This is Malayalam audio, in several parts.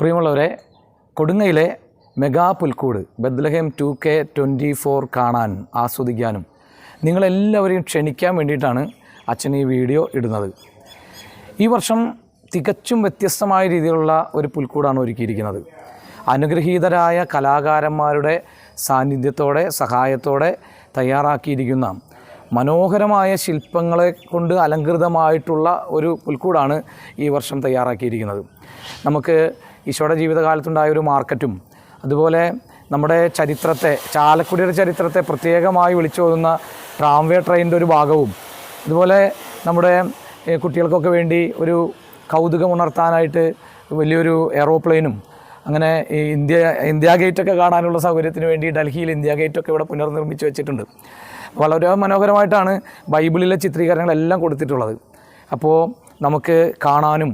പ്രിയമുള്ളവരെ കൊടുങ്ങയിലെ മെഗാ പുൽക്കൂട് Bethlehem two K twenty four കാണാൻ ആസ്വദിക്കാനും നിങ്ങളെല്ലാവരെയും ക്ഷണിക്കാൻ വേണ്ടിയിട്ടാണ് അച്ഛൻ ഈ വീഡിയോ ഇടുന്നത്. ഈ വർഷം തികച്ചും വ്യത്യസ്തമായ രീതിയിലുള്ള ഒരു പുൽക്കൂടാണ് ഒരുക്കിയിരിക്കുന്നത്. അനുഗ്രഹീതരായ കലാകാരന്മാരുടെ സാന്നിധ്യത്തോടെ സഹായത്തോടെ തയ്യാറാക്കിയിരിക്കുന്ന മനോഹരമായ ശില്പങ്ങളെ കൊണ്ട് അലങ്കൃതമായിട്ടുള്ള ഒരു പുൽക്കൂടാണ് ഈ വർഷം തയ്യാറാക്കിയിരിക്കുന്നത്. നമുക്ക് ഈശോയുടെ ജീവിതകാലത്തുണ്ടായ ഒരു മാർക്കറ്റും അതുപോലെ നമ്മുടെ ചരിത്രത്തെ ചാലക്കുടിയുടെ ചരിത്രത്തെ പ്രത്യേകമായി വിളിച്ചോതുന്ന ട്രാംവേ ട്രെയിനിന്റെ ഒരു ഭാഗവും അതുപോലെ നമ്മുടെ കുട്ടികൾക്കൊക്കെ വേണ്ടി ഒരു കൗതുകം ഉണർത്താനായിട്ട് വലിയൊരു എയറോപ്ലെയിനും അങ്ങനെ ഇന്ത്യ ഇന്ത്യ ഗേറ്റൊക്കെ കാണാനുള്ള സൗകര്യത്തിന് വേണ്ടി ഡൽഹിയിൽ ഇന്ത്യ ഗേറ്റൊക്കെ ഇവിടെ പുനർനിർമ്മിച്ച് വെച്ചിട്ടുണ്ട്. വളരെ മനോഹരമായിട്ടാണ് ബൈബിളിലെ ചിത്രീകരണങ്ങളെല്ലാം കൊടുത്തിട്ടുള്ളത്. അപ്പോൾ നമുക്ക് കാണാനും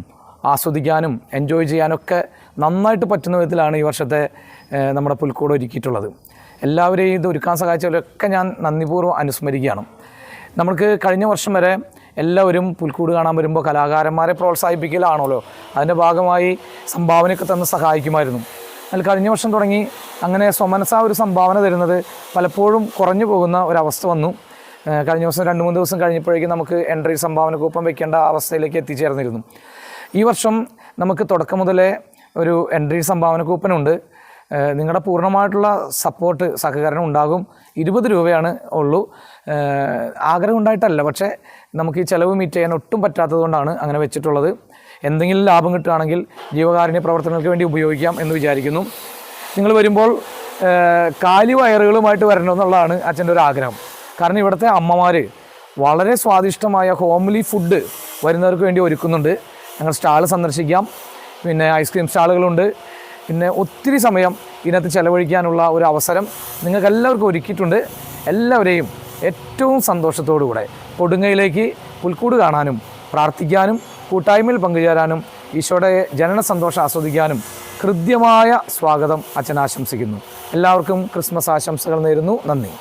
ആസ്വദിക്കാനും എൻജോയ് ചെയ്യാനൊക്കെ നന്നായിട്ട് പറ്റുന്ന വിധത്തിലാണ് ഈ വർഷത്തെ നമ്മുടെ പുൽക്കൂട് ഒരുക്കിയിട്ടുള്ളത്. എല്ലാവരെയും ഇത് ഒരുക്കാൻ സഹായിച്ചവരൊക്കെ ഞാൻ നന്ദിപൂർവം അനുസ്മരിക്കുകയാണ്. നമ്മൾക്ക് കഴിഞ്ഞ വർഷം വരെ എല്ലാവരും പുൽക്കൂട് കാണാൻ വരുമ്പോൾ കലാകാരന്മാരെ പ്രോത്സാഹിപ്പിക്കലാണല്ലോ. അതിന്റെ ഭാഗമായി സംഭാവനയൊക്കെ തന്ന് സഹായിക്കുമായിരുന്നു. അതിൽ കഴിഞ്ഞ വർഷം തുടങ്ങി അങ്ങനെ സ്വമനസാ ഒരു സംഭാവന തരുന്നത് പലപ്പോഴും കുറഞ്ഞു പോകുന്ന ഒരവസ്ഥ വന്നു. കഴിഞ്ഞ ദിവസം രണ്ട് മൂന്ന് ദിവസം കഴിഞ്ഞപ്പോഴേക്കും നമുക്ക് എൻട്രി സംഭാവന കൂപ്പം വെക്കേണ്ട അവസ്ഥയിലേക്ക് എത്തിച്ചേർന്നിരുന്നു. ഈ വർഷം നമുക്ക് തുടക്കം മുതലേ ഒരു എൻട്രി സംഭാവന കൂപ്പനുണ്ട് നിങ്ങളുടെ പൂർണമായിട്ടുള്ള സപ്പോർട്ട് സഹകരണം ഉണ്ടാകും. ഇരുപത് രൂപയാണ് ഉള്ളൂ. ആഗ്രഹം ഉണ്ടായിട്ടല്ല. പക്ഷേ നമുക്ക് ഈ ചിലവ് മീറ്റ് ചെയ്യാൻ ഒട്ടും പറ്റാത്തതുകൊണ്ടാണ് അങ്ങനെ വെച്ചിട്ടുള്ളത്. എന്തെങ്കിലും ലാഭം കിട്ടുകയാണെങ്കിൽ ജീവകാരുണ്യ പ്രവർത്തനങ്ങൾക്ക് വേണ്ടി ഉപയോഗിക്കാം എന്ന് വിചാരിക്കുന്നു. നിങ്ങൾ വരുമ്പോൾ കാലി വയറുകളുമായിട്ട് വരണമെന്നുള്ളതാണ് അച്ഛന്റെ ഒരു ആഗ്രഹം. കാരണം ഇവിടുത്തെ അമ്മമാർ വളരെ സ്വാദിഷ്ടമായ ഹോംലി ഫുഡ് വരുന്നവർക്ക് വേണ്ടി ഒരുക്കുന്നുണ്ട്. ഞങ്ങൾ സ്റ്റാൾ സന്ദർശിക്കാം. പിന്നെ ഐസ്ക്രീം സ്റ്റാളുകളുണ്ട്. പിന്നെ ഒത്തിരി സമയം ഇതിനകത്ത് ചിലവഴിക്കാനുള്ള ഒരു അവസരം നിങ്ങൾക്ക് എല്ലാവർക്കും ഒരുക്കിയിട്ടുണ്ട്. എല്ലാവരെയും ഏറ്റവും സന്തോഷത്തോടുകൂടെ കൊടുങ്ങയിലേക്ക് പുൽക്കൂട് കാണാനും പ്രാർത്ഥിക്കാനും കൂട്ടായ്മയിൽ പങ്കുചേരാനും ഈശോയുടെ ജനന സന്തോഷം ആസ്വദിക്കാനും ഹൃദ്യമായ സ്വാഗതം അച്ഛൻ ആശംസിക്കുന്നു. എല്ലാവർക്കും ക്രിസ്മസ് ആശംസകൾ നേരുന്നു. നന്ദി.